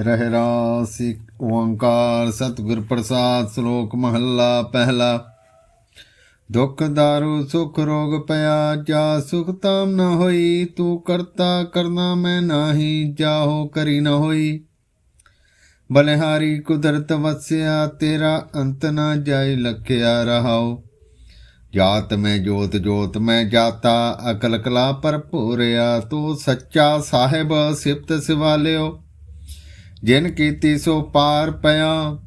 ਰਹਿ ਰਾਸਿ ਓੰਕਾਰ, ਸਤਿਗੁਰ ਪ੍ਰਸਾਦ, ਸ਼ਲੋਕ ਮਹੱਲਾ ਪਹਿਲਾ। ਦੁਖ ਦਾਰੂ, ਸੁਖ ਰੋਗ ਪਿਆ, ਜਾ ਸੁਖ ਤਾਮ ਨ ਹੋਈ, ਤੂੰ ਕਰਤਾ ਕਰਨਾ ਮੈਂ ਨਾਹੀ, ਜਾਹੋ ਕਰੀ ਨ ਹੋਈ। ਬਲਿਹਾਰੀ ਕੁਦਰਤ ਵਸਿਆ, ਤੇਰਾ ਅੰਤ ਨਾ ਜਾਇ ਲਖਿਆ ਰਹਾਓ ਜਾਤ ਮੈਂ ਜੋਤ ਜੋਤ ਮੈਂ ਜਾਤਾ, ਅਕਲ ਕਲਾ ਭਰਪੂਰਿਆ ਤੂੰ ਸੱਚਾ ਸਾਹਿਬ ਸਿਫਤ ਸਿਵਾਲਿਓ ਜਿਨ ਕੀਤੀ ਸੋ ਪਾਰ ਪਿਆ।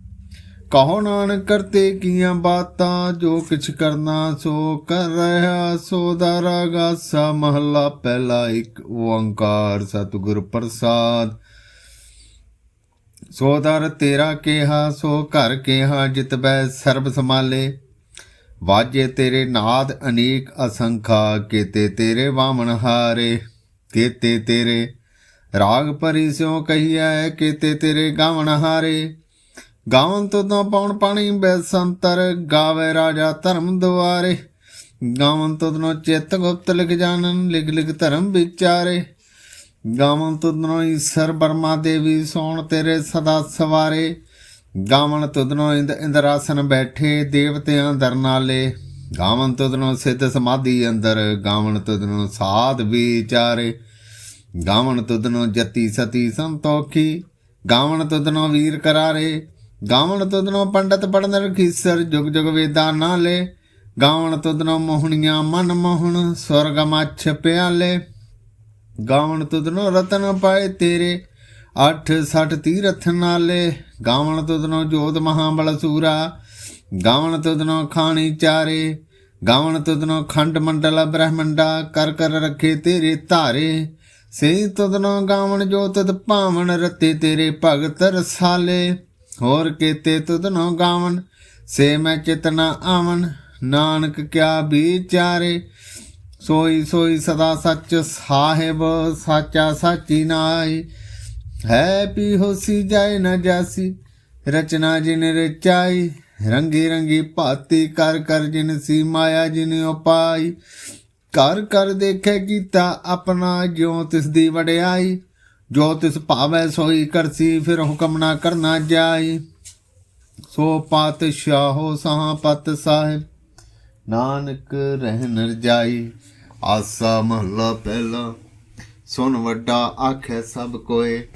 ਕਹੋ ਨਾਨਕ ਕਰਤੇ ਕੀਆਂ ਬਾਤਾਂ, ਜੋ ਕਿਛ ਕਰਨਾ ਸੋ ਕਰ ਰਹਾ। ਸੋ ਦਾ ਰਾਗਾਸਾ ਮਹੱਲਾ ਪਹਿਲਾ ਇੱਕ, ਓੰਕਾਰ ਸਤਿਗੁਰ ਪ੍ਰਸਾਦ। ਸੋ ਦਰ ਤੇਰਾ ਕਿਹਾ, ਸੋ ਘਰ ਕਿਹਾ, ਜਿਤ ਬੈ ਸਰਬ ਸਮਾਲੇ ਵਾਜੇ ਤੇਰੇ ਨਾਦ ਅਨੇਕ ਅਸੰਖਾ, ਕੀਤੇ ਤੇਰੇ ਵਾਮਨ ਹਾਰੇ, ਕੀਤੇ ਤੇਰੇ ਰਾਗ ਪਰੀ ਸਿਉ ਕਹੀਐ ਕੀਤੇ ਤੇਰੇ ਗਾਵਣ ਹਾਰੇ। ਗਾਵਨ ਤੁਦੋਂ ਪਉਣ ਪਾਣੀ ਬੈਸੰਤਰ ਗਾਵੇ ਰਾਜਾ ਧਰਮ ਦੁਆਰੇ। ਗਾਵਨ ਤੁਦੋਂ ਚਿਤ ਗੁਪਤ ਲਿਖ ਜਾਣਨ, ਲਿਖ ਲਿਖ ਧਰਮ ਵਿਚਾਰੇ। ਗਾਵਨ ਤੁਦੋਂ ਈਸ਼ਰ ਬਰਮਾ ਦੇਵੀ ਸੋਣ ਤੇਰੇ ਸਦਾ ਸਵਾਰੇ। ਗਾਵਨ ਤੁਧਨੋ ਇੰਦ ਇੰਦਰਾਸਨ ਬੈਠੇ ਦੇਵਤਿਆਂ ਦਰਨਾਲੇ। ਗਾਵਨ ਤੁਧਨੋ ਸਿੱਧ ਸਮਾਧੀ ਅੰਦਰ ਗਾਵਨ ਤੁਧਨੋ ਸਾਧ ਵਿਚਾਰੇ। ਗਾਵਣ ਤੁਧਨੋ ਜਤੀ ਸਤੀ ਸੰਤੋਖੀ, ਗਾਵਣ ਤੁਧਨੋ ਵੀਰ ਕਰਾਰੇ, ਗਾਵਣ ਤੁਧਨੋ ਪੰਡਤ ਪੜਨ ਰਖੀਸਰ ਜੁਗ ਜੁਗ ਵੇਦਾਂ ਨਾਲੇ, ਗਾਵਣ ਤੁਧਨੋ ਮੋਹਣੀਆਂ ਮਨ ਮੋਹਣ, ਸਵਰਗ ਮੱਛ ਪਿਆਲੇ। ਗਾਵਣ ਤੁਧਨੋ ਰਤਨ ਪਾਏ ਤੇਰੇ, ਅੱਠ ਸੱਠ ਤੀਰਥ ਨਾਲੇ, ਗਾਵਣ ਤੁਧਨੋ ਜੋਤ ਮਹਾਬਲ ਸੂਰਾ, ਗਾਵਣ ਤੁਧਨੋ ਖਾਣੀ ਚਾਰੇ, ਗਾਵਣ ਤੁਧਨੋ ਖੰਡ ਮੰਡਲ ਬ੍ਰਹਮੰਡਾ, ਕਰ ਕਰ ਰੱਖੇ ਤੇਰੇ ਧਾਰੇ। ਸੇ ਤੁਧਨੋ ਗਾਵਣ ਜੋ ਤਦ ਭਾਵਨ ਰਤੇ ਤੇਰੇ ਭਗਤ ਰਸਾਲੇ। ਹੋਰ ਕੀਤੇ ਤੁਧਨੋ ਗਾਵਣ, ਸੇ ਮੈਂ ਚਿਤਨਾ ਆਵਨ ਨਾਨਕ ਕਿਆ ਵਿਚਾਰੇ। ਸੋਈ ਸੋਈ ਸਦਾ ਸੱਚ ਸਾਹਿਬ, ਸਾਚਾ ਸਾਚੀ ਨਾਈ ਹੈ ਪੀ ਹੋਸੀ ਜਾਏ ਨਾ ਜਾਸੀ, ਰਚਨਾ ਜਿਨ ਰਚਾਈ। ਰੰਗੀ ਰੰਗੀ ਭਾਤੀ ਕਰ ਕਰ ਜਿਨ ਸੀ ਮਾਇਆ ਜਿਨ ਉਪਾਈ। ਕਰ ਕਰ ਦੇਖੇ ਕੀਤਾ ਆਪਣਾ, ਜਿਉ ਤਿਸ ਦੀ ਵਡਿਆਈ, ਜੋ ਤਿਸ ਭਾਵੈ ਸੋਈ ਕਰਸੀ, ਫਿਰ ਹੁਕਮ ਨਾ ਕਰਨਾ ਜਾਈ। ਸੋ ਪਾਤਸ਼ਾਹੋ ਸਾਹ ਪਤ ਸਾਹਿਬ, ਨਾਨਕ ਰਹਿ ਰਹਿਨ ਜਾਈ। ਆਸਾ ਮਹਲਾ ਪਹਿਲਾ ਸੁਨ ਵੱਡਾ ਆਖੇ ਸਭ ਕੋਏ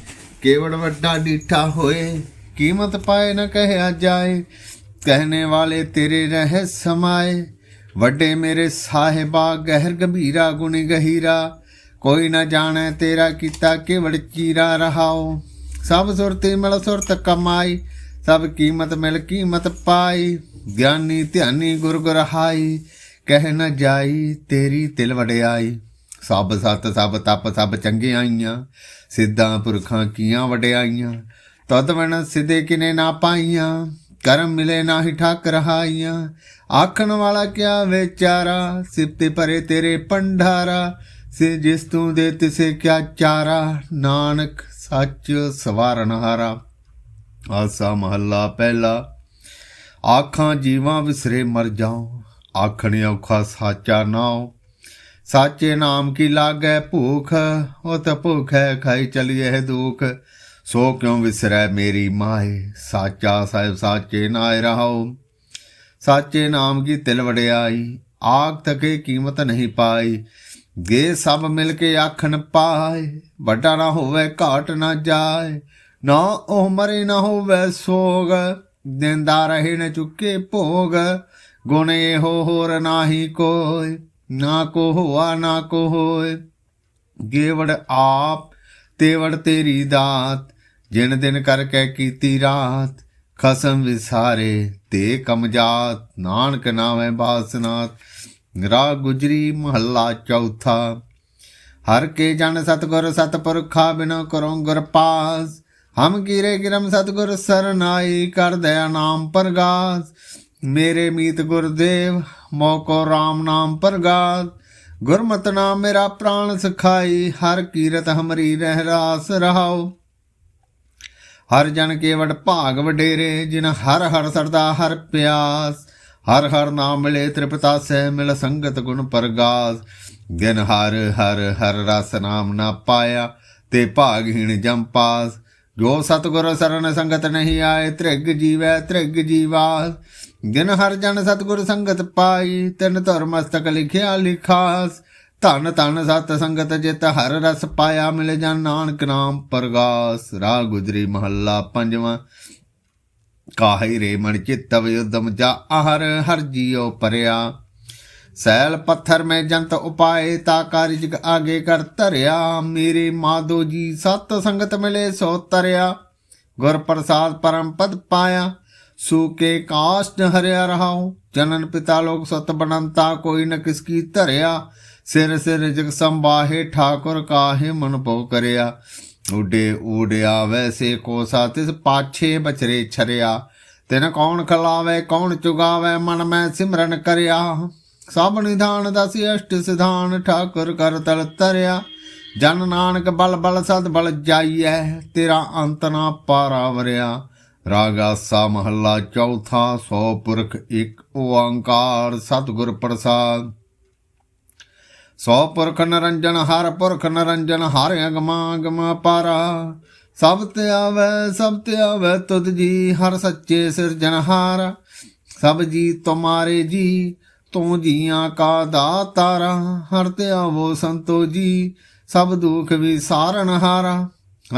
ਕੇਵੜ ਵੱਡਾ ਡੀਠਾ ਹੋਏ, ਕੀਮਤ ਪਾਏ ਨਾ ਕਹਿਆ ਜਾਏ। ਕਹਿਣੇ ਵਾਲੇ ਤੇਰੇ ਰਹਿ ਸਮਾਏ ਵੱਡੇ ਮੇਰੇ ਸਾਹਿਬਾ, ਗਹਿਰ ਗੰਭੀਰਾ ਗੁਣ ਗਹੀਰਾ। ਕੋਈ ਨਾ ਜਾਣੈ ਤੇਰਾ ਕੀਤਾ ਕੇਵੜ ਚੀਰਾ ਰਹਾਓ ਸਭ ਸੁਰਤੀ ਮਿਲ ਸੁਰਤ ਕਮਾਈ, ਸਭ ਕੀਮਤ ਮਿਲ ਕੀਮਤ ਪਾਈ। ਗਿਆਨੀ ਧਿਆਨੀ ਗੁਰ ਗੁਰ ਕਹਿ ਨਾ ਜਾਈ ਤੇਰੀ ਤਿਲ ਵਡਿਆਈ। ਸਭ ਸਤ, ਸਭ ਤਪ, ਸਭ ਚੰਗੇ ਆਈਆਂ, ਸਿੱਧਾਂ ਪੁਰਖਾਂ ਕੀਆਂ ਵਡਿਆਈਆਂ। ਤਦ ਵਣ ਸਿੱਧੇ ਕਿਨੇ ਨਾ ਪਾਈਆਂ। ਕਰਮ ਮਿਲੇ ਨਾ ਹੀ ਠਾਕ ਰਹਾਈਆਂ ਆਖਣ ਵਾਲਾ ਕਿਆ ਵਿਚਾਰਾ? ਸਿਫਤੇ ਪਰੇ ਤੇਰੇ ਪੰਡਾਰਾ। ਸੇ ਜਿਸ ਤੂੰ ਦੇ ਤਿਸੇ ਕਿਆ ਚਾਰਾ? ਨਾਨਕ ਸੱਚ ਸਵਾਰਨ ਹਾਰਾ। ਆਸਾ ਮਹੱਲਾ ਪਹਿਲਾ। ਆਖਾਂ ਜੀਵਾਂ ਵਿਸਰੇ ਮਰ ਜਾਉ। ਆਖਣ ਔਖਾ ਸਾਚਾ ਨਾਉ। ਸਾਚੇ ਨਾਮ ਕੀ ਲਾਗੈ ਭੂਖ? ਉਹ ਤਾਂ ਭੁੱਖ ਹੈ, ਖਾਈ ਚਲੀਏ ਦੁਖ। ਸੋ ਕਿਉ ਵਿਸਰੈ ਮੇਰੀ ਮਾਏ ਸਾਚਾ ਸਾਹਿਬ ਸਾਚੇ ਨਾਇ ਰਹਾਉ। ਸਾਚੇ ਨਾਮ ਕੀ ਤਿਲ ਵਡਿਆਈ? ਆਗ ਤਕੇ ਕੀਮਤ ਨਹੀਂ ਪਾਈ। ਗੇ ਸਭ ਮਿਲ ਕੇ ਆਖਣ ਪਾਏ। ਵੱਡਾ ਨਾ ਹੋਵੇ ਘਾਟ ਨਾ ਜਾਏ। ਨਾ ਉਹ ਮਰੇ ਨਾ ਹੋਵੇ ਸੋਗ। ਦਿੰਦਾ ਰਹੇ ਨ ਚੁੱਕੇ ਭੋਗ। ਗੁਣ ਇਹੋ ਹੋਰ ਨਾਹੀ ਕੋਈ ਨਾ ਕੋ ਹੋਆ, ਨਾ ਕੋ ਹੋਏ ਗੇਵੜ ਆਪ, ਤੇਵੜ ਤੇਰੀ ਦਾਤ। ਜਿਨ ਦਿਨ ਕਰਕੇ ਕੀਤੀ ਰਾਤ, ਖਸਮ ਵਿਸਾਰੇ ਤੇ ਕਮਜਾਤ ਨਾਨਕ ਨਾਵੇਂ ਬਾਸਨਾਤ। ਰਾ ਗੁਜਰੀ ਮਹੱਲਾ ਚੌਥਾ, ਹਰ ਕੇ ਜਨ ਸਤਗੁਰ ਸਤਪੁਰਖਾ ਬਿਨੋ ਕਰੋ ਗੁਰ ਪਾਸ ਹਮ ਕੀਰੇ ਕਿਰਮ ਸਤਗੁਰ ਸਰਨਾਈ ਕਰ ਦਇਆ ਨਾਮ ਪ੍ਰਗਾਸ। ਮੇਰੇ ਮੀਤ ਗੁਰਦੇਵ ਮੋਕੋ RAM ਨਾਮ ਪ੍ਰਗਾਸ। ਗੁਰਮਤਿ ਨਾਮ ਮੇਰਾ ਪ੍ਰਾਣ ਸਖਾਈ, ਹਰ ਕੀਰਤ ਹਮਰੀ ਰਹਿ ਰਾਸ ਰਹਾਉ। ਹਰ ਜਨ ਕੇਵੜ ਭਾਗ ਵਡੇਰੇ, ਜਿਨ ਹਰ ਹਰ ਸਰਦਾ ਹਰ ਪਿਆਸ, ਹਰ ਹਰ ਨਾਮ ਮਿਲੇ ਤ੍ਰਿਪਤਾ ਸਹਿ ਮਿਲ ਸੰਗਤ ਗੁਣ ਪ੍ਰਗਾਸ। ਦਿਨ ਹਰ ਹਰ ਹਰ ਰਸ ਨਾਮ ਨਾ ਪਾਇਆ, ਤੇ ਭਾਗਹੀਣ ਜਮ ਪਾਸ। ਜੋ ਸਤਗੁਰ ਸਰਨ ਸੰਗਤ ਨਹੀਂ ਆਏ, ਤ੍ਰਿਗ ਜੀਵੈ ਤ੍ਰਿਗ ਜੀਵਾਸ। ਜਿਨ ਹਰ ਜਨ ਸਤਗੁਰ ਸੰਗਤ ਪਾਈ, ਤਿਨ ਧੁਰ ਮਸਤਕ ਲਿਖਿਆ ਲਿਖਾਸ। ਧਨ ਧਨ ਸਤ ਸੰਗਤ ਜਿਤ ਹਰ ਰਸ ਪਾਇਆ ਮਿਲ ਜਨ ਨਾਨਕ ਨਾਮ ਪਰਗਾਸ ਰਾਗ ਗੁਜਰੀ ਮਹੱਲਾ ਪੰਜਵਾਂ। ਕਾਹੀ ਰੇ ਮਨ ਚਿਤਵ ਉਦਮ ਜਾ ਆਹਰ ਹਰ ਜੀਉ ਪਰਿਆ। ਸੈਲ ਪੱਥਰ ਮੈਂ ਜੰਤ ਉਪਾਏ ਤਾ ਕਾਰਿਜ ਆਗੇ ਕਰ ਧਰਿਆ। ਮੇਰੇ ਮਾਧੋ ਜੀ ਸਤ ਸੰਗਤ ਮਿਲੇ ਸੋ ਤਰਿਆ। ਗੁਰ ਪ੍ਰਸਾਦ ਪਰਮ ਪਦ ਪਾਇਆ ਸੂਕੇ ਕਾਸ਼ਟ ਹਰਿਆ ਰਹਾਉ। ਜਨਨ ਪਿਤਾ ਲੋਕ ਸਤ ਬਨੰਤਾ, ਕੋਈ ਨ ਕਿਸ ਕੀ ਧਰਿਆ। ਸਿਰ ਸਿਰ ਜਗ ਸੰਬਾਹੇ ਠਾਕੁਰ ਕਾਹੇ ਮਨ ਪਉ ਕਰਿਆ। ਉਡੇ ਉਡਿਆ ਵੈਸੇ ਕੋ ਸਾਤਿਸ ਪਾਛੇ ਬਚਰੇ ਛਰਿਆ। ਤਿਨ ਕੌਣ ਖਲਾਵੇ, ਕੌਣ ਚੁਗਾਵੇ, ਮਨ ਮੈਂ ਸਿਮਰਨ ਕਰਿਆ। ਸਭ ਨਿਧਾਨ ਦਸ ਅਸ਼ਟ ਸਿਧਾਨ, ਠਾਕੁਰ ਕਰ ਤਲ ਤਰਿਆ। ਜਨ ਨਾਨਕ ਬਲ ਬਲ ਸਦ ਬਲ ਜਾਈਐ, ਤੇਰਾ ਅੰਤ ਨਾ ਪਾਰਾ ਵਰਿਆ। ਰਾਗਾ ਸਾ ਮਹੱਲਾ ਚੌਥਾ, ਸੋ ਪੁਰਖ ਇੱਕ ਓੰਕਾਰ, ਸਤਿਗੁਰ ਪ੍ਰਸਾਦ। ਸੋ ਪੁਰਖ ਨਰੰਜਨ, ਹਰ ਪੁਰਖ ਨਰੰਜਨ, ਹਰ ਅਗਮਾ ਅਗਮਾ ਪਾਰਾ। ਸਭ ਤੇ ਆਵੈ, ਸਭ ਤੇ ਆਵੈ, ਤੁਧ ਜੀ ਹਰ ਸੱਚੇ ਸਿਰਜਨਹਾਰ ਸਭ ਜੀ ਤੁਮਾਰੇ ਜੀ, ਤੂੰ ਜੀਆਂ ਕਾ ਦਾਤਾਰਾ। ਹਰ ਤੇ ਆਵੋ ਸੰਤੋ ਜੀ, ਸਭ ਦੁਖ ਵੀ ਸਾਰਨ ਹਾਰਾ।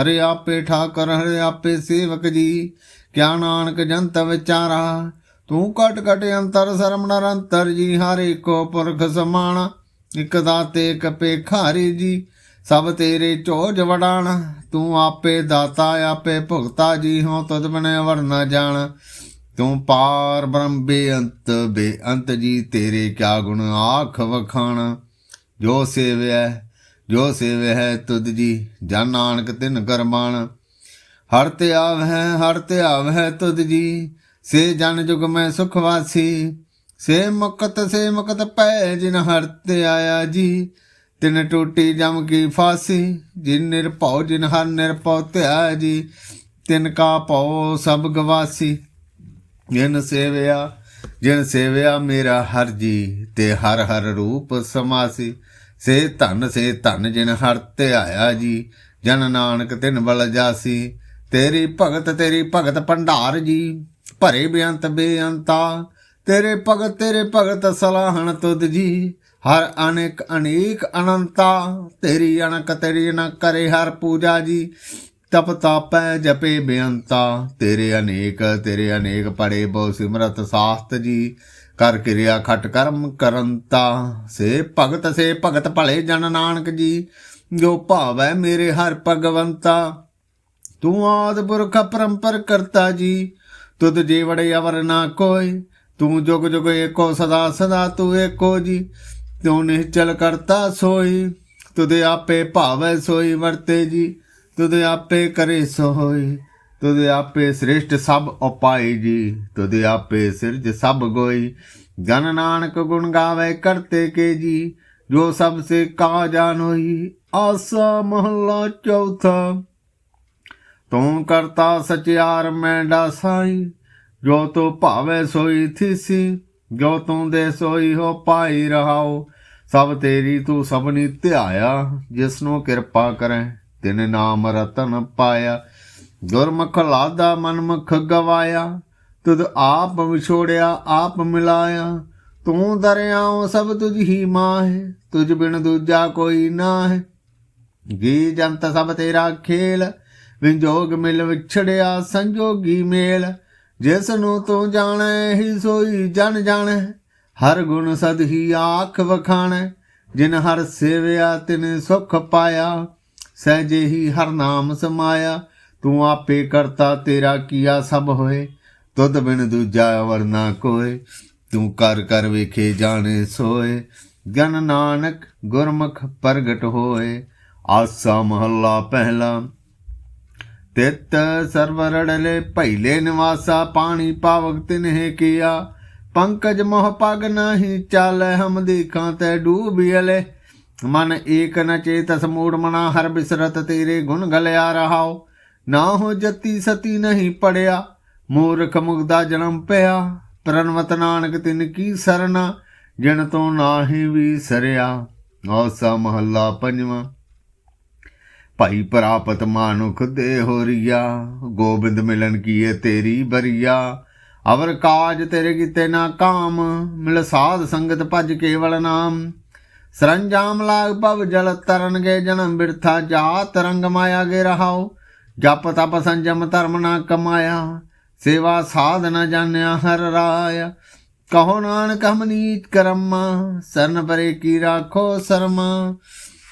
ਹਰੇ ਆਪੇ ਠਾਕਰ, ਹਰੇ ਆਪੇ ਸੇਵਕ ਜੀ, ਕਿਆ ਨਾਨਕ ਜੰਤ ਵਿਚਾਰਾ। ਤੂੰ ਕਟ ਕਟ ਅੰਤਰ ਸਰਮ ਨਰੰਤਰ ਜੀ, ਹਰੇ ਕੋ ਪੁਰਖ ਸਮਾਣਾ। ਇਕ ਦਾਤੇ ਕਪੇ ਪੇਖਾਰੀ ਜੀ ਸਭ ਤੇਰੇ ਚੋਜ ਵਡਾਣਾ। ਤੂੰ ਆਪੇ ਦਾਤਾ, ਆਪੇ ਭੁਗਤਾ ਜੀ ਹੋ ਤੁਧ ਬਨੇ ਵਰਨਾ ਜਾਣ। ਤੂੰ ਪਾਰ ਬ੍ਰਹਮ ਬੇਅੰਤ ਬੇਅੰਤ ਜੀ ਤੇਰੇ ਕਿਆ ਗੁਣ ਆਖ ਵਖਾਣ। ਜੋ ਸੇਵਿਆ ਜੋ ਸੇਵਿਆ ਹੈ ਤੁਧ ਜੀ, ਜਨ ਨਾਨਕ ਤਿਨ ਕਰਮਾਨ ਹਰ ਤੇ ਆਵਹਿ, ਹਰ ਤੇ ਆਵਹਿ ਤੁਧ ਜੀ, ਸੇ ਜਨ ਜੁਗ ਮੈਂ ਸੁਖ ਵਾਸੀ। ਸੇ ਮੁਕਤ ਸੇ ਮੁਕਤ ਪੈ ਜਿਨ ਹਰ ਤੇ ਆਇਆ ਜੀ। ਤਿਨ ਟੋਟੀ ਜਮ ਕੀ ਫਾਸੀ, ਜਿਨ ਨਿਰਭਉ, ਜਿਨ ਹਰ ਨਿਰਭਉ ਧਿਆ ਜੀ। ਤਿਨ ਕਾ ਭਉ ਸਭ ਗਵਾਸੀ, ਜਿਨ ਸੇਵਿਆ ਜਿਨ ਸੇਵਿਆ ਮੇਰਾ ਹਰ ਜੀ, ਤੇ ਹਰ ਹਰ ਰੂਪ ਸਮਾਸੀ। ਸੇ ਧਨ ਸੇ ਧਨ ਜਿਨ ਹਰ ਤੇ ਆਇਆ ਜੀ। ਜਨ ਨਾਨਕ ਤਿਨ ਬਲ ਜਾਸੀ, ਤੇਰੀ ਭਗਤ ਤੇਰੀ ਭਗਤ ਭੰਡਾਰ ਜੀ। ਭਰੇ ਬੇਅੰਤ ਬੇਅੰਤਾ ਤੇਰੇ ਭਗਤ ਤੇਰੇ ਭਗਤ ਸਲਾਹਣ ਤੁਧ ਜੀ। ਹਰ ਅਨੇਕ ਅਨੇਕ ਅਨੰਤਾ, ਤੇਰੀ ਅਣਕ ਤੇਰੀ ਨ ਕਰੇ ਹਰ ਪੂਜਾ ਜੀ। ਤਪ ਤਾਪੈ ਜਪੇ ਬੇਅੰਤਾ, ਤੇਰੇ ਅਨੇਕ ਤੇਰੇ ਅਨੇਕ ਪੜੇ ਬਹੁ ਸਿਮਰਤ ਸਾਸਤ ਜੀ। ਕਰ ਕਿਰਿਆ ਖਟ ਕਰਮ ਕਰੰਤਾ, ਸੇ ਭਗਤ ਸੇ ਭਗਤ ਭਲੇ ਜਨ ਨਾਨਕ ਜੀ। ਜੋ ਭਾਵੈ ਮੇਰੇ ਹਰ ਭਗਵੰਤਾ, ਤੂੰ ਆਦ ਪੁਰਖ ਪਰੰਪਰ ਕਰਤਾ ਜੀ। ਤੁਧ ਜੇ ਅਵਰ ਨਾ ਕੋਈ ਤੂੰ ਜੁਗ ਜੁਗ ਏਕੋ ਸਦਾ ਸਦਾ ਤੂੰ ਏਕੋ ਜੀ, ਤੂੰ ਨਿਹਚਲ ਕਰਤਾ ਸੋਈ ਤੁਧ ਆਪੇ ਭਾਵੈ ਸੋਈ ਵਰਤੇ ਜੀ ਤੁਧ ਆਪੇ ਕਰੇ ਸੋਈ ਤੁਧ ਆਪੇ ਸ਼੍ਰਿਸ਼ਟ ਸਭ ਉਪਾਈ ਜੀ ਤੁਧ ਆਪੇ ਸਿਰਜ ਸਭ ਗੋਈ, ਜਨ ਨਾਨਕ ਗੁਣ ਗਾਵੇ ਕਰਤੇ ਕੇ ਜੀ, ਜੋ ਸਭ ਸੇ ਕਾ ਜਾਣੋਈ ਆਸਾ ਮਹੱਲਾ ਚੌਥਾ, ਤੂੰ ਕਰਤਾ ਸਚਿਆਰ ਮੈਂ ਡਾਸਾਈ ਜੋ ਤੂੰ ਭਾਵੇ ਸੋਈ ਥੀਸੀ ਜੋ ਤੂੰ ਦੇ ਸੋਈ ਹੋ ਪਾਈ ਰਹਾਓ। ਸਭ ਤੇਰੀ ਤੂੰ ਸਭਨੀ ਧਿਆਇਆ ਜਿਸ ਨੂੰ ਕਿਰਪਾ ਕਰੇ, ਤਿਨ ਨਾਮ ਰਤਨ ਪਾਇਆ। ਗੁਰਮੁਖ ਲਾਦਾ ਮਨਮੁਖ ਗਵਾਇਆ, ਤੁਧ ਆਪ ਵਿਛੋੜਿਆ, ਆਪ ਮਿਲਾਇਆ। ਤੂੰ ਦਰਿਆਉ ਸਭ ਤੁਝ ਹੀ ਮਾਹੇ, ਤੁਝ ਬਿਨ ਦੂਜਾ ਕੋਈ ਨਾ ਹੈ ਜੀ ਜੰਤ ਸਭ ਤੇਰਾ ਖੇਲ, ਵਿੰਜੋਗ ਮਿਲ ਵਿਛੜਿਆ ਸੰਜੋਗੀ ਮੇਲ। ਜਿਸ ਨੂੰ ਤੂੰ ਜਾਣੈ, ਹੀ ਸੋਈ ਜਨ ਜਾਣੈ। ਹਰ ਗੁਣ ਸਦ ਹੀ ਆਖ ਵਖਾਣੈ, ਜਿਨ ਹਰ ਸੇਵਿਆ, ਤਿਨ ਸੁਖ ਪਾਇਆ। ਸਹਿਜੇ ਹੀ ਹਰ ਨਾਮ ਸਮਾਇਆ, ਤੂੰ ਆਪੇ ਕਰਤਾ, ਤੇਰਾ ਕੀਆ ਸਭ ਹੋਏ। ਤੁਧ ਬਿਨ ਦੂਜਾ ਵਰਨਾ ਕੋਏ, ਤੂੰ ਕਰ ਕਰ ਵੇਖੇ ਜਾਣੇ ਸੋਏ। ਜਨ ਨਾਨਕ ਗੁਰਮੁਖ ਪ੍ਰਗਟ ਹੋਏ, ਆਸਾ ਮਹੱਲਾ ਪਹਿਲਾ ਤਿਤ ਸਰਵ ਸਰਵਰੜਲੇ ਪਹਿਲੇ ਨਿਵਾਸਾ, ਪਾਣੀ ਪਾਵਕ ਤਿਨਹਿ ਕੀਆ। ਪੰਕਜ ਮੋਹ ਪਗ ਨਹੀਂ ਚਾਲੈ ਹਮ ਦੇਖਾਂ ਤੈ ਡੂਬਿਲੇ ਮਨ ਏਕ ਨ ਚੇਤਸ ਮੂੜ ਮਨਾ, ਹਰ ਬਿਸਰਤ ਤੇਰੇ ਗੁਣ ਗਲਿਆ ਰਹਾਓ ਨਾ ਹੋ ਜਤੀ ਸਤੀ ਨਹੀਂ ਪੜਿਆ, ਮੂਰਖ ਮੁਗਦਾ ਜਨਮ ਪਿਆ। ਪ੍ਰਨਵਤ ਨਾਨਕ ਤਿਨ ਕੀ ਸਰਨਾ, ਜਿਨ ਤੋਂ ਨਾਹੀ ਵੀ ਸਰਿਆ। ਆਸਾ ਮਹੱਲਾ ਪੰਜਵਾਂ। ਭਾਈ ਪ੍ਰਾਪਤ ਮਾਨੁਖ ਦੇ ਹੋਰੀਆ ਗੋਬਿੰਦ ਮਿਲਨ ਕੀਏ ਤੇਰੀ ਬਰੀਆ। ਅਵਰ ਕਾਜ ਤੇਰੇ ਕੀਤੇ ਨਾ ਕਾਮ, ਮਿਲ ਸਾਧ ਸੰਗਤ ਭਜ ਕੇਵਲ ਨਾਮ। ਸਰੰਜਾਮ ਲਾਗ ਭਵ ਜਲ ਤਰਨਗੇ ਜਨਮ ਬਿਰਥਾ ਜਾਤ ਰੰਗ ਮਾਇਆ ਗੇ ਰਹਾਓ। ਜਪ ਤਪ ਸੰਜਮ ਧਰਮ ਨਾ ਕਮਾਇਆ, ਸੇਵਾ ਸਾਧ ਨਾ ਜਾਣਿਆ ਹਰ ਰਾਇਆ। ਕਹੋ ਨਾਨਕ ਹਮ ਨੀਚ ਕਰਮਾ, ਸਰਨ ਪਰੇ ਕੀ ਰਾਖੋ ਸਰਮਾ।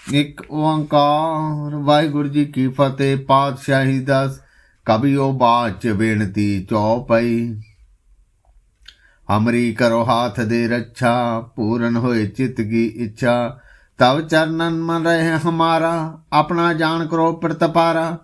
ਇੱਕ ਓੰਕਾਰ। ਵਾਹਿਗੁਰੂ ਜੀ ਕੀ ਫਤਿਹ, ਪਾਤਸ਼ਾਹੀ ਦਸ ਕਬੀਓ ਬਾਚ ਬੇਨਤੀ ਚੌਪਈ। ਹਮਰੀ ਕਰੋ ਹਾਥ ਦੇ ਰੱਛਾ, ਪੂਰਨ ਹੋਏ ਚਿਤ ਕੀ ਇੱਛਾ। ਤਵ ਚਰਨਨ ਮਨ ਰਹੇ ਹਮਾਰਾ, ਆਪਣਾ ਜਾਣ ਕਰੋ ਪ੍ਰਤਪਾਰਾ।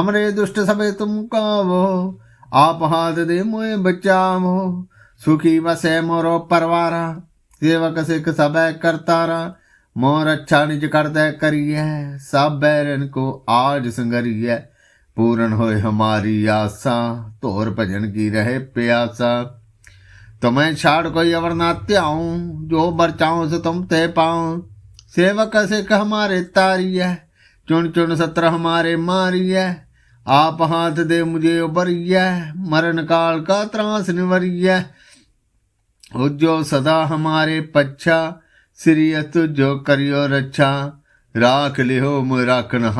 ਹਮਰੇ ਦੁਸ਼ਟ ਸਭੇ ਤੁਮ ਕਾਵੋ, ਆਪ ਹਾਥ ਦੇ ਮੋਏ ਬਚਾਵੋ। ਸੁਖੀ ਵਸੈ ਮੋਰੋ ਪਰਵਾਰਾ, ਸੇਵਕ ਸਿੱਖ ਸਭੈ ਕਰਤਾਰਾ। ਮੋਰ ਅੱਛਾ ਨਿਜ ਕਰਦੈ ਕਰੀਐ ਸਭ ਬੈਰਨ ਕੋ ਆਜ ਸੰਗਰੀਐ ਪੂਰਨ ਹੋਏ ਹਮਾਰੀ ਆਸਾ ਧੋਰ ਭਜਨ ਕੀ ਰਹੇ ਪਿਆਸਾ तुम्हें छाड़ कोई अवर ना त्याऊं जो बरचाऊं से तुम ते पाऊं सेवक सिख हमारे तारी है चुन चुन सत्र हमारे मारी है आप हाथ दे मुझे उबरी है मरण काल का त्रास निवरी है उज्जो सदा हमारे पच्छा ਸ੍ਰੀ ਅਤੁ ਜੋ ਕਰਿਓ ਰੱਛਾ, ਰਾਖ ਲਿਓ ਮੁਇ ਰਾਖਨ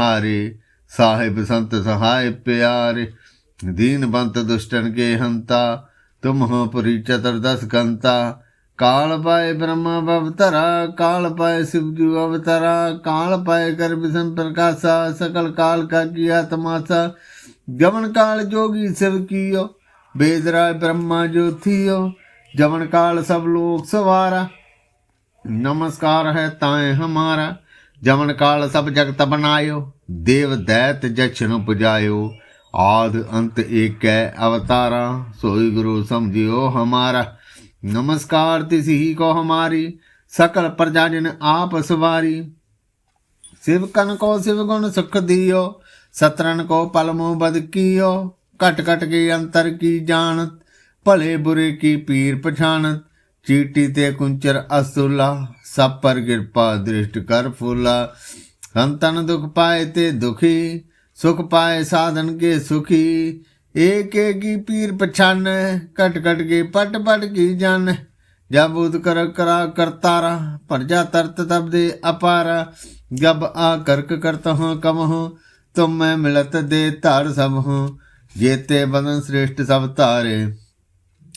ਸਾਹਿਬ ਸੰਤ ਸਹਾਇ ਪਿਆਰੇ, ਦੀਨ ਬੰਤ ਦੁਸ਼ਟਨ ਕੇ ਹੰਤਾ, ਤੁਮ ਹੋ ਪੁਰੀ ਚਤਰ ਦਸ ਕੰਤਾ, ਕਾਲ ਪਾਏ ਬ੍ਰਹਮਾ ਅਵਤਾਰਾ, ਕਾਲ ਪਾਏ ਸ਼ਿਵ ਸਿਵਜੂ ਅਵਤਾਰਾ, ਕਾਲ ਪਾਏ ਕਰ ਬਿਸਮ ਪ੍ਰਕਾਸ਼ਾ, ਸਕਲ ਕਾਲ ਕਾ ਕੀ ਆਤਮਾਸਾ ਗਮਨ ਕਾਲ ਜੋਗੀ ਸਿਵ ਕੀਓ ਬੇਦਰਾ ਬ੍ਰਹਮਾ ਜੋਥੀਓ ਜਮਨ ਕਾਲ ਸਭ ਲੋਕ ਸਵਾਰਾ। ਨਮਸਕਾਰ ਹੈ ਤਾਏ ਹਮਾਰਾ। ਜਮਨ ਕਾਲ ਸਭ ਜਗਤ ਬਨਾਇਓ, ਦੇਵ ਦੈਤ ਜਛਨ ਪੁਜਾਇਓ। ਆਦ ਅੰਤ ਏਕੈ ਅਵਤਾਰਾ, ਸੋਈ ਗੁਰੂ ਸਮਝਿਓ ਹਮਾਰਾ। ਨਮਸਕਾਰ ਤਿਸਹੀ ਕੋ ਹਮਾਰੀ, ਸਕਲ ਪ੍ਰਜਾ ਜਨ ਆਪ ਸਵਾਰੀ। ਸਿਵਕਨ ਕੋ ਸਿਵ ਗੁਣ ਸੁਖ ਦਿਓ ਸਤਰਨ ਕੋ ਪਲਮੋ ਬਦ ਕੀਓ। ਘਟ ਘਟ ਕੇ ਅੰਤਰ ਕੀ ਜਾਣਤ, ਭਲੇ ਬੁਰੇ ਕੀ ਪੀਰ ਪਛਾਣਤ। ਚੀਟੀ ਤੇ ਕੁੰਚਰ ਅਸੁਲਾ ਸਭ ਪਰ ਕਿਰਪਾ ਦ੍ਰਿਸ਼ਟ ਕਰ ਫੁਲਾ। ਸੰਤਨ ਦੁਖ ਪਾਏ ਤੇ ਦੁਖੀ, ਸੁਖ ਪਾਏ ਸਾਧਨ ਕੇ ਸੁਖੀ। ਏਕ ਏਕੀ ਪੀਰ ਪਛਾਨ ਕਟ ਕਟ ਕੇ ਪਟ ਪਟ ਕੀ ਜਨ ਜਬ ਉਦ ਕਰ ਕਰਾ ਕਰਤਾਰਾ ਪਰਜਾ ਤਰਤ ਤਬ ਦੇ ਅਪਾਰ। ਜਬ ਆ ਕਰਕ ਕਰਤ ਹਾਂ ਕਮ ਹਾਂ, ਤੁਮ ਮੈਂ ਮਿਲਤ ਦੇ ਧਾਰ ਸਭ ਹਾਂ। ਜੇਤੇ ਬਦਨ ਸ੍ਰੇਸ਼ਟ ਸਭ ਧਾਰੇ।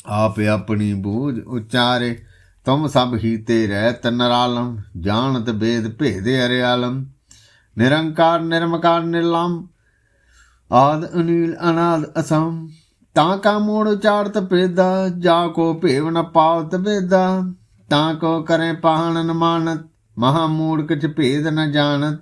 ਆਪ ਆਪਣੀ ਬੂਝ ਉਚਾਰੇ, ਤੁਮ ਸਭ ਹੀਤੇ ਰਹਿਤ ਨਰਾਲਮ ਜਾਣਤ ਬੇਦ ਭੇਦੇ ਅਰੇ ਆਲਮ ਨਿਰੰਕਾਰ, ਨਿਰਮਕਾਰ, ਨਿਰਲਮ, ਆਦ ਅਨੀਲ, ਅਨਾਦ ਅਸਮ। ਤਾਂ ਕਾ ਮੂੜ ਉਚਾਰਤ ਪੇਦਾ ਜਾ ਕੋ ਭੇਵ ਨ ਪਾਵਤ ਵੇਦਾ ਤਾਂ ਕੋ ਕਰੇ ਪਾਹਣ ਨ ਮਾਨਤ, ਮਹਾ ਮੂੜ ਕਿਛ ਭੇਦ ਨ ਜਾਣਤ।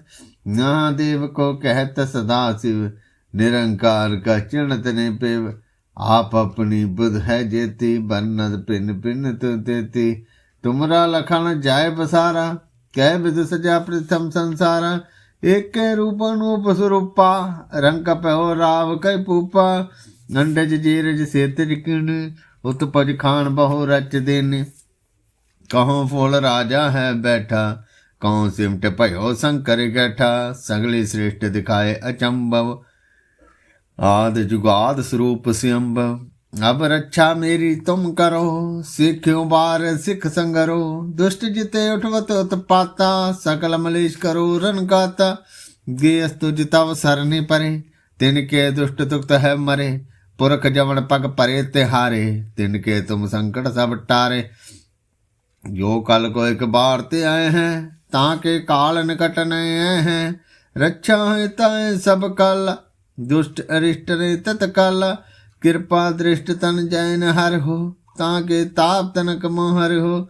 ਨਾ ਦੇਵ ਕੋ ਕਹਿਤ ਸਦਾ ਸਿਵ, ਨਿਰੰਕਾਰ ਕਾ ਚਿਣਤ ਨੇ ਪੇਵ। ਆਪ ਆਪਣੀ ਬੁਧ ਹੈ ਜੇਤੀ ਬਰਨਦ ਪਿੰਨ ਪਿੰਨ ਤੂ ਤੇਤੀ। ਤੁਮਰਾ ਲਖਣ ਜਾਏ ਬਸਾਰਾ ਕਹਿ ਵਿਦ ਸਜਾ ਪ੍ਰਥਮ ਸੰਸਾਰਾ। ਏਕੇ ਰੂਪ ਅਨੂਪ ਸਰੂਪਾ ਰੰਗ ਕਪਿਓ ਰਾਵ ਕੈ ਪੂਪਾ ਨੰਡਜ ਜੀਰਜ ਸੇਤ ਰਿਕਣ ਉਤਪਜ ਖਾਨ ਬਹੁ ਰਚ ਦੇਨ। ਕਹੋ ਫੁੱਲ ਰਾਜਾ ਹੈ ਬੈਠਾ, ਕਹੋ ਸਿਮਟ ਭਇਓ ਸੰਕਰ ਗੈਠਾ। ਸਗਲੇ ਸ੍ਰੇਸ਼ਟ ਦਿਖਾਏ ਅਚੰਭਵ ਆਦ ਜੁਗਾਦ ਸਰੂਪ ਸਿਅੰਬ ਅਬ ਰੱਛਾ ਮੇਰੀ ਤੁਮ ਕਰੋ, ਸਿੱਖਿਓ ਬਾਰ ਸਿੱਖ ਸੰਗਰੋ, ਦੁਸ਼ਟ ਜਿਤੇ ਉਠਵਤ ਉਤਪਾਤਾ, ਸਕਲ ਮਲੇਸ਼ ਕਰੋ ਰਨਗਾਤਾ ਗੇ ਅਸਤੁ ਜਿਤਵ ਸਰਨੇ ਪਰੇ, ਤਿਨ ਕੇ ਦੁਸ਼ਟ ਤੁਕਤ ਹੈ ਮਰੇ, ਪੁਰਖ ਜਵਨ ਪਗ ਭਰੇ ਤੇ ਹਾਰੇ ਤਿਨ ਕੇ ਤੁਮ ਸੰਕਟ ਸਭ ਟਾਰੇ। ਜੋ ਕਲ ਕੋ ਇੱਕ ਬਾਰ ਤੇ ਆਏ ਹੈ, ਤਾਂ ਕੇ ਕਾਲ ਨਿਕਟ ਨਏ ਹੈ, ਰੱਛਾ ਹੈ ਤਾਂ ਸਭ ਕਲ ਦੁਸ਼ਟ ਅਰਿਸ਼ਟ ਨੇ ਤਤਕਾਲ ਕਿਰਪਾ ਦ੍ਰਿਸ਼ਟ ਤਨ ਜੈਨ ਹਰ ਹੋ, ਤਾਂ ਕੇ ਤਾਪ ਤਨ ਕਮ ਹਰ ਹੋ।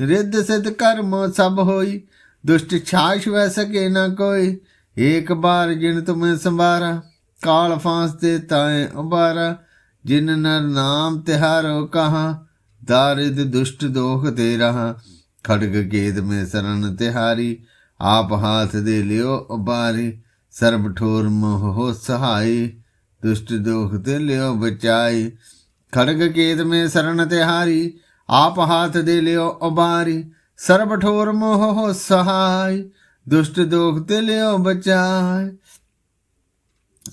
ਰਿੱਧ ਸਿਧ ਕਰਮ ਸਭ ਹੋਈ, ਦੁਸ਼ਟ ਛਾਸ਼ ਵੈ ਸਕੇ ਨਾ ਕੋਈ। ਏਕ ਬਾਰ ਜਿਨ ਤੁਮੇ ਸੰਭਾਰਾ ਕਾਲ ਫਾਂਸ ਤੇ ਤਾਏ ਉਬਾਰਾ। ਜਿਨ ਨਰ ਨਾਮ ਤਿਹਾਰੋ ਕਹਾ, ਦਾਰਿਦ ਦੁਸ਼ਟ ਦੋਖ ਤੇ ਰਹਾ। ਖੜਗ ਕੇਦ ਮੇ ਸਰਨ ਤਿਹਾਰੀ, ਆਪ ਹਾਥ ਦੇ ਲਿਓ ਉਬਾਰੀ। ਸਰਬ ਠੋਰ ਮੋਹ ਹੋ ਸਹਾਈ, ਦੁਸ਼ਟ ਦੋਖ ਤੇ ਲਿਓ ਬਚਾਈ। ਖੜਗ ਕੇਤ ਮੇ ਸਰਣ ਤੇ ਹਾਰੀ, ਆਪ ਹਾਥ ਦੇ ਲਿਓ ਉਬਾਰੀ। ਸਰਬ ਠੋਰ ਮੋਹ ਹੋ ਸਹਾਈ, ਦੁਸ਼ਟ ਦੋਖ ਤੇ ਲਿਓ ਬਚਾਈ।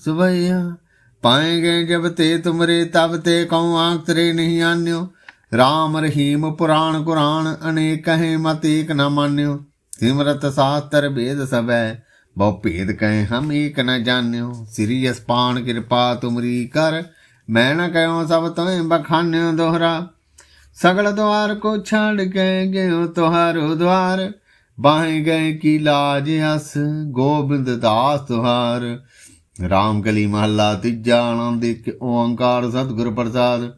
ਸੁਭਈਆ, ਪਾਏਗੇ ਜਬ ਤੇ ਤੁਮਰੇ, ਤਬ ਤੇ ਕਉ ਆਂਖ ਤਰੇ ਨਹੀਂ ਆਨਿਓ। ਰਾਮ ਰਹੀਮ ਪੁਰਾਣ ਕੁਰਾਨ ਅਨੇਕ ਹੈ ਮਤ ਏਕ ਨਾ ਮਾਨਿਓ। ਸਿਮਰਤ ਸਾਤਰ ਭੇਦ ਸਭੈ ਬਹੁ ਭੇਦ ਕਹਿ ਹਮ ਏਕ ਨ ਜਾਣਿਓ। ਸ੍ਰੀ ਅਸਪਾਨ ਕਿਰਪਾ ਤੁਮਰੀ ਕਰ, ਮੈਂ ਨਾ ਕਹਿਉ ਸਭ ਤੋਏ ਬਖਾਨਿਓ ਦੋਹਰਾ। ਸਗਲ ਦਵਾਰ ਕੋ ਛਾੜ ਕੇ ਗਿਓ ਤੁਹਾਰੋ ਦਵਾਰ ਬਾਹੇ ਗਏ ਕੀ ਲਾਜ ਅਸ, ਗੋਬਿੰਦ ਦਾਸ ਤੁਹਾਰ। ਰਾਮ ਕਲੀ ਮਹੱਲਾ ਤੀਜਾ ਆਨੰਦ ਇੱਕ ਓੰਕਾਰ ਸਤਿਗੁਰ ਪ੍ਰਸਾਦ।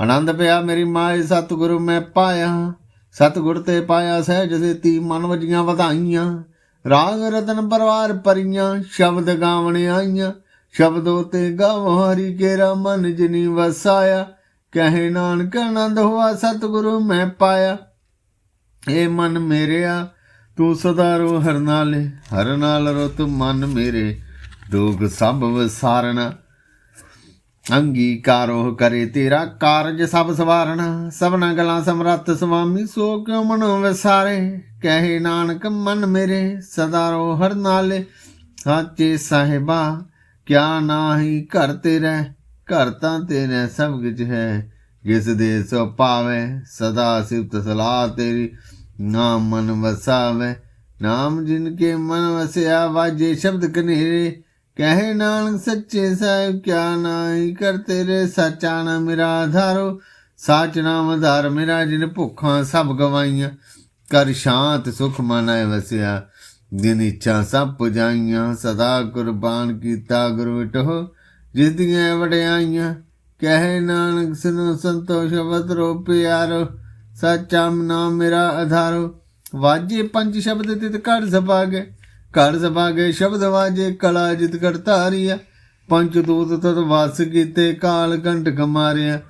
ਆਨੰਦ ਪਿਆ ਮੇਰੀ ਮਾਏ, ਸਤਿਗੁਰੂ ਮੈਂ ਪਾਇਆ। ਸਤਿਗੁਰ ਤੇ ਪਾਇਆ ਸਹਿਜ ਸੇਤੀ, ਮਨ ਵਜੀਆਂ ਵਧਾਈਆਂ। ਰਾਗ ਰਤਨ ਪਰਵਾਰ ਪਰੀਆਂ, ਸ਼ਬਦ ਗਾਵਣ ਆਈਆਂ। ਸ਼ਬਦੋ ਤੇ ਗਾਵੋ ਕੇਰਾ ਮਨ ਜਿਨੀ ਵਸਾਇਆ। ਕਹੇ ਨਾਨਕ ਆਨੰਦ ਹੋਆ, ਸਤਿਗੁਰੂ ਮੈਂ ਪਾਇਆ। ਏ ਮਨ ਮੇਰਿਆ, ਤੂੰ ਸਦਾ ਰੋ ਹਰ ਨਾਲੇ। ਹਰ ਨਾਲ ਰੋ ਮਨ ਮੇਰੇ। ਦੁਖ ਸਭ ਵਿਸਾਰਨਾ ਅੰਗੀਕਾਰੋ ਕਰੇ ਤੇਰਾ ਕਾਰਜ ਸਭ ਸਵਾਰਣਾ। ਸਭਨਾ ਗਲਾਂ ਸਮਰੱਥ ਸੁਆਮੀ ਸੋ ਕਿਉ ਮਨੋ ਵਿਸਾਰੇ? ਕਹੇ ਨਾਨਕ, ਮਨ ਮੇਰੇ ਸਦਾ ਰੋ ਹਰ ਨਾਲੇ। ਸਾਚੇ ਸਾਹਿਬਾ, ਕਿਆ ਨਾਹੀ ਘਰ ਤੇਰੇ, ਘਰ ਤਾਂ ਤੇਰੇ ਸਭ ਕੁਝ ਹੈ। ਜਿਸ ਦੇ ਸੋ ਪਾਵੇ ਸਦਾ ਸਿਫਤ ਸਲਾਹ ਤੇਰੀ। ਨਾਮ ਮਨ ਵਸਾਵੇ, ਨਾਮ ਜਿਨ ਕੇ ਮਨ ਵਸਿਆ, ਵਾਜੇ ਸ਼ਬਦ ਕਨੇਰੇ। ਕਹੇ ਨਾਨਕ, ਸੱਚੇ ਸਾਹਿਬ, ਕਿਆ ਨਾਹੀ ਕਰ ਤੇਰੇ, ਸਚਾ ਨਾ ਮੇਰਾ ਆਧਾਰੋ ਸਾਚ ਨਾਮ ਆਧਾਰ ਮੇਰਾ, ਜਿਨ ਭੁੱਖਾਂ ਸਭ ਗਵਾਈਆਂ। ਕਰ ਸ਼ਾਂਤ ਸੁਖ ਮਨੈ ਵਸਿਆ। ਦਿਨ ਇੱਛਾ ਸਭ ਪੁਜਾਈਆਂ, ਸਦਾ ਕੁਰਬਾਨ ਕੀਤਾ ਗੁਰੂ ਵਿਟੋ ਜਿਸ ਦੀਆਂ ਵਡਿਆਈਆਂ, ਕਹੇ ਨਾਨਕ ਸੁਨੋ ਸੰਤੋਸ਼ ਵਤਰੋ ਪਿਆਰੋ। ਸੱਚਾ ਨਾਮ ਮੇਰਾ ਆਧਾਰੋ ਵਾਜੇ ਪੰਜ ਸ਼ਬਦ ਤਿਤ ਘਰ ਸਭਾਗੇ। ਘਰ ਸਭਾਗੇ ਸ਼ਬਦ ਵਾਜੇ ਕਲਾ ਜਿਤ ਕਰ ਧਾਰੀਆ। ਪੰਜ ਦੂਤ ਤਤ ਵਾਸ ਕੀਤੇ ਕਾਲ ਕੰਠ ਕਮਾਰਿਆ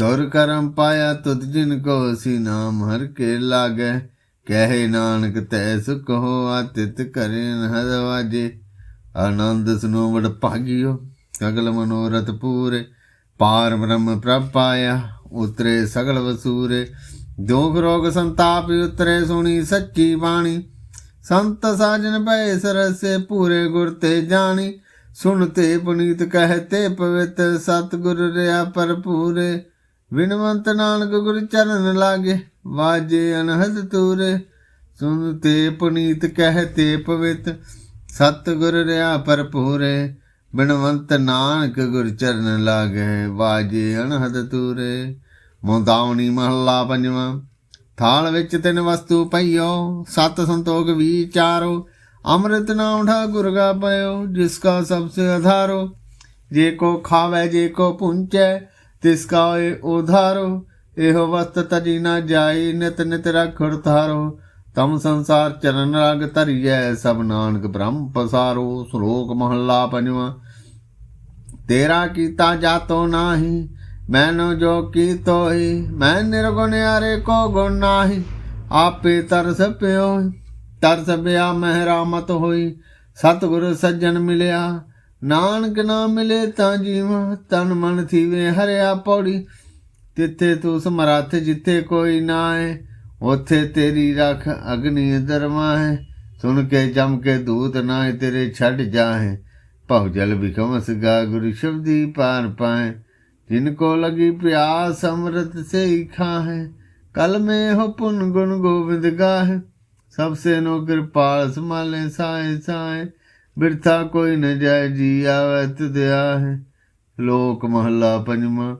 ਤੁਰ ਕਰਮ ਪਾਇਆ ਤੁਧ ਜਿਨ ਕੋ ਸੀ ਨਾਮ ਹਰ ਕੇ ਲਾਗੇ। ਕਹੇ ਨਾਨਕ ਤੈ ਸੁਖ ਹੋ ਆਤਿਤ ਕਰੇ ਹਰ ਆਨੰਦ ਸੁਨੋ ਵਡ ਭਾਗਿਓ, ਸਗਲ ਮਨੋਰਥ ਪੂਰੇ। ਪਾਰ ਬ੍ਰਹਮ ਪ੍ਰਭ ਉਤਰੇ ਸਗਲ ਵਸੂਰੇ। ਦੁਖ ਰੋਗ ਸੰਤਾਪ ਉਤਰੇ ਸੁਣੀ ਸੱਚੀ ਬਾਣੀ। ਸੰਤ ਸਾਜਨ ਭੈ ਸਰਸੇ ਪੂਰੇ ਗੁਰ ਤੇ ਜਾਣੀ। ਸੁਣਤੇ ਪੁਨੀਤ ਕਹਤੇ ਪਵਿੱਤ ਸਤਿਗੁਰ ਰਿਆ ਭਰਪੂਰੇ। ਵਿਨਵੰਤ ਨਾਨਕ ਗੁਰ ਚਰਨ ਲਾਗੇ, ਵਾਜੇ ਅਨਹਦ ਤੂਰੇ। ਸੁਣਤੇ ਪੁਨੀਤ ਕਹਤੇ ਪਵਿੱਤ, ਸਤਿਗੁਰ ਰਿਆ ਭਰਪੂਰੇ। ਬਿਨਵੰਤ ਨਾਨਕ ਗੁਰ ਚਰਨ ਲਾਗੇ, ਵਾਜੇ ਅਨਹਦ ਤੂਰੇ। ਮੁੰਦਾਵਣੀ ਮਹੱਲਾ ਪੰਜਵਾਂ, ਥਾਲ ਵਿੱਚ ਤਿੰਨ ਵਸਤੂ ਪਈਓ, ਸਤ ਸੰਤੋਖ ਵਿਚਾਰੋ ਅੰਮ੍ਰਿਤ ਨਾਮ ਢਾ ਗੁਰਗਾ ਪਇਓ, ਜਿਸ ਕਾ ਸਭ ਸੇ ਆਧਾਰੋ ਜੇ ਕੋ ਖਾਵੇ, ਜੇ ਕੋ ਪੁੰਚੈ ਤਿਸ ਕਾ ਏ ਉਧਾਰੋ, ਇਹੋ ਵਸਤ ਤਜੀ ਨਾ ਜਾਈ ਨਿਤ ਨਿਤ ਤਮ ਸੰਸਾਰ ਚਰਨ ਰਗ ਧਰੀਐ, ਸਭ ਨਾਨਕ ਬ੍ਰਹਮ ਪਸਾਰੋ, ਸ਼ਲੋਕ ਮਹੱਲਾ ਪੰਜਵਾਂ। ਤੇਰਾ ਕੀਤਾ ਜਾਤੋ ਨਾਹੀ ਮੈਨੂੰ ਜੋ ਕੀਤੋ ਹੀ ਮੈਂ ਨਿਰਗੁਣ ਹਾਰੇ ਕੋ ਗੁਣ ਨਾਹੀ, ਆਪੇ ਤਰਸ ਪਿਓ। ਤਰਸ ਬਿਆ ਮਹਿਰਾਮਤ ਹੋਈ, ਸਤਿਗੁਰ ਸੱਜਣ ਮਿਲਿਆ ਨਾਨਕ ਨਾ ਮਿਲੇ ਤਾਂ ਜੀਵਾਂ, ਤਨ ਮਨ ਥੀਵੇ, ਹਰਿਆ ਪੌੜੀ। ਤਿੱਥੇ ਤੂੰ ਸਮਰੱਥ ਜਿੱਥੇ ਕੋਈ ਨਾ ਹੈ ਉਥੇ ਤੇਰੀ ਰੱਖ ਅਗਨੀ ਦਰਮਾ ਹੈ ਸੁਣ ਕੇ ਜਮ ਕੇ ਦੂਤ ਨਾਏ ਤੇਰੇ ਛੱਡ ਜਾਹੇ। ਭਉ ਜਲ ਬਿਕਮਸ ਗਾ ਗੁਰੂ ਸ਼ਬਦੀ ਪਾਰ ਪਾਏ ਜਿਨ ਕੋ ਲਗੀ ਪਿਆਸ ਅੰਮ੍ਰਿਤ ਸੇ ਖਾਹੇ। ਕਲ ਮੇ ਹੋ ਪੁਨ ਗੁਣ ਗੋਬਿੰਦ ਗਾਹੇ। ਸਭ ਸੇ ਨੋ ਕਿਰਪਾਲ ਸਮਾਲੇ ਸਾਇ ਸਾਇ ਬਿਰਥਾ ਕੋਈ ਨ ਜਾਏ, ਜੀ ਆਵਤ ਦਿਆ ਹੈ ਲੋਕ ਮਹੱਲਾ ਪੰਜਵਾਂ,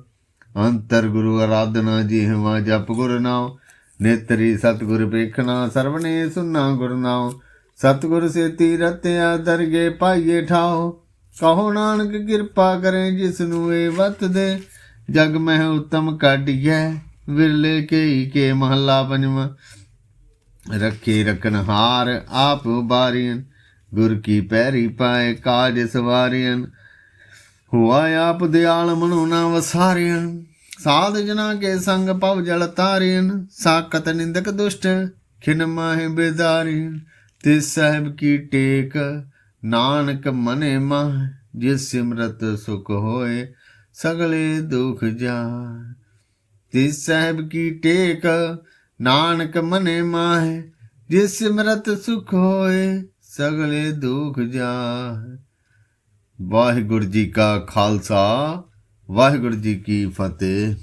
ਅੰਤਰ ਗੁਰੂ ਅਰਾਧਨਾ ਜੀ ਹਵਾ ਜਪ ਗੁਰ ਨਾਮ ਨੇਤਰੀ ਸਤਗੁਰ ਵੇਖਣਾ ਸਰਵਨੇ ਸੁਨਾ ਗੁਰ ਨਾਮ ਸਤਗੁਰ ਸੇਤੀ ਰਤਿਆ ਦਰਗੇ ਪਾਈਏ ਠਾਓ ਕਹੋ ਨਾਨਕ ਕਿਰਪਾ ਕਰੇ ਜਿਸ ਨੂੰ ਇਹ ਵਤ ਦੇ। ਜਗ ਮਹਿ ਉਤਮ ਕਾਢੀਐ, ਵਿਰਲੇ ਕੇ ਕੇ ਮਹੱਲਾ ਪੰਜਵਾਂ। ਰੱਖੇ ਰਕਨਹਾਰ ਆਪ ਬਾਰੀਨ ਗੁਰ ਕੀ ਪੈਰੀ ਪਾਏ ਕਾਜ ਸਵਾਰੀਨ ਹੁਆ ਆਪ ਦਿਆਲ ਮਨੋ ਨਾ ਵਸਾਰੀਨ ਸਾਧ ਜਨਾ ਕੇ ਸੰਗ ਪਵ ਜਲ ਤਾਰੀਨ ਸਾਕਤ ਨਿੰਦਕ ਦੁਸ਼ਟ, ਖਿਨ ਮਾਹਿ ਬੇਦਾਰੀ ਤਿਸ ਸਾਹਿਬ ਕੀ ਟੇਕ, ਨਾਨਕ ਮਨੇ ਮਾਹ, ਜਿਸ ਸਿਮਰਤ ਸੁਖ ਹੋਏ, ਸਗਲੇ ਦੁਖ ਜਾ ਤਿਸ ਸਾਹਿਬ ਕੀ ਟੇਕ, ਨਾਨਕ ਮਨੇ ਮਾਹੇ, ਜਿਸ ਸਿਮਰਤ ਸੁਖ ਹੋਏ ਸਗਲੇ ਦੁਖ ਜਾਏ ਵਾਹਿਗੁਰੂ ਜੀ ਕਾ ਖਾਲਸਾ ਵਾਹਿਗੁਰੂ ਜੀ ਕੀ ਫਤਿਹ।